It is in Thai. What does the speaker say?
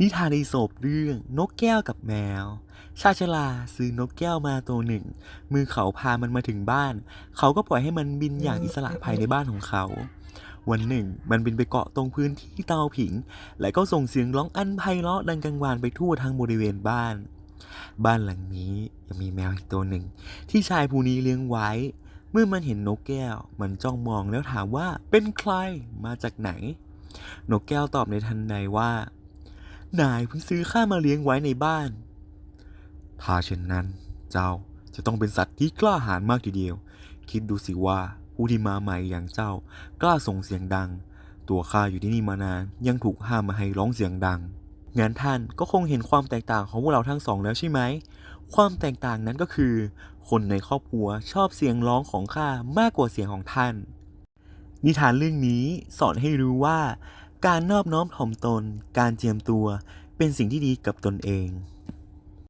นิทานอีสปเรื่องนกแก้วกับแมว ชาชลาซื้อนกแก้วมาตัวหนึ่ง มือเขาพามันมาถึงบ้าน เขาก็ปล่อยให้มันบินอย่างอิสระภายในบ้านของเขา วันหนึ่ง มันบินไปเกาะตรงพื้นที่เตาผิง และก็ส่งเสียงร้องอันไพเราะดังกังวานไปทั่วทั้งบริเวณบ้าน บ้านหลังนี้ยังมีแมวอีกตัวหนึ่ง ที่ชายผู้นี้เลี้ยงไว้ เมื่อมันเห็นนกแก้ว มันจ้องมองแล้วถามว่าเป็นใครมาจากไหน นกแก้วตอบในทันใดว่า นายเพิ่งซื้อข้ามาเลี้ยงไว้ในบ้าน ถ้าเช่นนั้น เจ้าจะต้องเป็นสัตว์ที่กล้าหาญมากทีเดียว คิดดูสิว่าผู้ที่มาใหม่อย่างเจ้ากล้าส่งเสียงดัง ตัวข้าอยู่ที่นี่มานานยังถูกห้ามมาให้ร้องเสียงดังงั้นท่านก็คงเห็นความแตกต่างของพวกเราทั้งสองแล้วใช่ไหม ความแตกต่างนั้นก็คือ คนในครอบครัวชอบเสียงร้องของข้ามากกว่าเสียงของท่าน นิทานเรื่องนี้สอนให้รู้ว่า การนอบน้อมถ่อมตน การเจียมตัว เป็นสิ่งที่ดีกับตนเอง